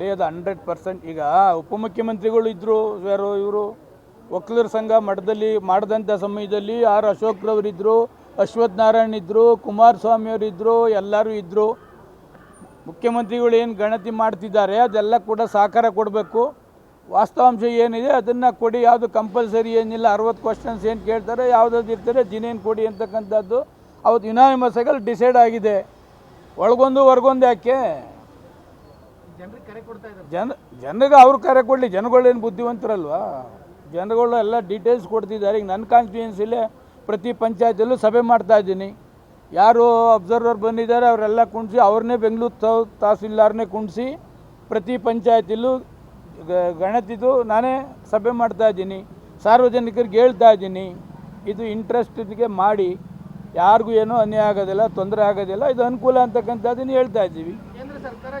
ನಡೆಯೋದು hundred percent. ಈಗ ಉಪಮುಖ್ಯಮಂತ್ರಿಗಳು ಇದ್ದರು ಯಾರು ಇವರು, ವಕೀಲರ ಸಂಘ ಮಠದಲ್ಲಿ ಮಾಡಿದಂಥ ಸಮಯದಲ್ಲಿ ಆರ್ ಅಶೋಕ್ರವರಿದ್ದರು ಅಶ್ವಥ್ ನಾರಾಯಣ್ ಇದ್ದರು ಕುಮಾರಸ್ವಾಮಿಯವರಿದ್ದರು ಎಲ್ಲರೂ ಇದ್ದರು ಮುಖ್ಯಮಂತ್ರಿಗಳು ಏನು ಗಣತಿ ಮಾಡ್ತಿದ್ದಾರೆ, ಅದೆಲ್ಲ ಕೂಡ ಸಹಕಾರ ಕೊಡಬೇಕು. ವಾಸ್ತವಾಂಶ ಏನಿದೆ, ಅದನ್ನು ಕೊಡಿ, ಯಾವುದು ಕಂಪಲ್ಸರಿ ಏನಿಲ್ಲ, ಅರವತ್ತು ಕ್ವಶನ್ಸ್ ಏನು ಕೇಳ್ತಾರೆ, ಯಾವುದಾದ್ರು ಇರ್ತಾರೆ, ದಿನೇನು ಕೊಡಿ ಅಂತಕ್ಕಂಥದ್ದು. ಅವತ್ತು ಯುನಾನಿಮಸ್ ಆಗಿ ಡಿಸೈಡ್ ಆಗಿದೆ. ಒಳಗೊಂದು, ಹೊರಗೊಂದು ಯಾಕೆ ಜನರಿಗೆ ಕರೆ ಕೊಡ್ತಾ ಇದ್ದಾರೆ ಜನ ಜನರಿಗೆ ಅವ್ರು ಕರೆ ಕೊಡಲಿ ಜನಗಳೇನು ಬುದ್ಧಿವಂತರಲ್ವಾ? ಜನಗಳು ಎಲ್ಲ ಡೀಟೇಲ್ಸ್ ಕೊಡ್ತಿದ್ದಾರೆ. ಈಗ ನನ್ನ ಕಾನ್ಸ್ಟಿಟ್ಯೂನ್ಸಿಲೇ ಪ್ರತಿ ಪಂಚಾಯತಲ್ಲೂ ಸಭೆ ಮಾಡ್ತಾ ಇದ್ದೀನಿ. ಯಾರು ಅಬ್ಸರ್ವರ್ ಬಂದಿದ್ದಾರೆ ಅವರೆಲ್ಲ ಕುಣಿಸಿ ಅವ್ರನ್ನೇ ಬೆಂಗಳೂರು ತಹಸೀಲ್ದಾರನೇ ತಹಸೀಲ್ದಾರ್ನೇ ಕುಣಿಸಿ ಪ್ರತಿ ಪಂಚಾಯತಿಲೂ ಗ- ಗಣತಿದು ನಾನೇ ಸಭೆ ಮಾಡ್ತಾ ಇದ್ದೀನಿ. ಸಾರ್ವಜನಿಕರಿಗೆ ಹೇಳ್ತಾ ಇದ್ದೀನಿ. ಇದು ಇಂಟ್ರೆಸ್ಟಿಗೆ ಮಾಡಿ ಯಾರಿಗೂ ಏನೂ ಅನ್ಯಾಯ ಆಗೋದಿಲ್ಲ ತೊಂದರೆ ಆಗೋದಿಲ್ಲ ಇದು ಅನುಕೂಲ ಅಂತಕ್ಕಂಥದ್ದನ್ನು ಹೇಳ್ತಾ ಇದ್ದೀವಿ. ಕೇಂದ್ರ ಸರ್ಕಾರ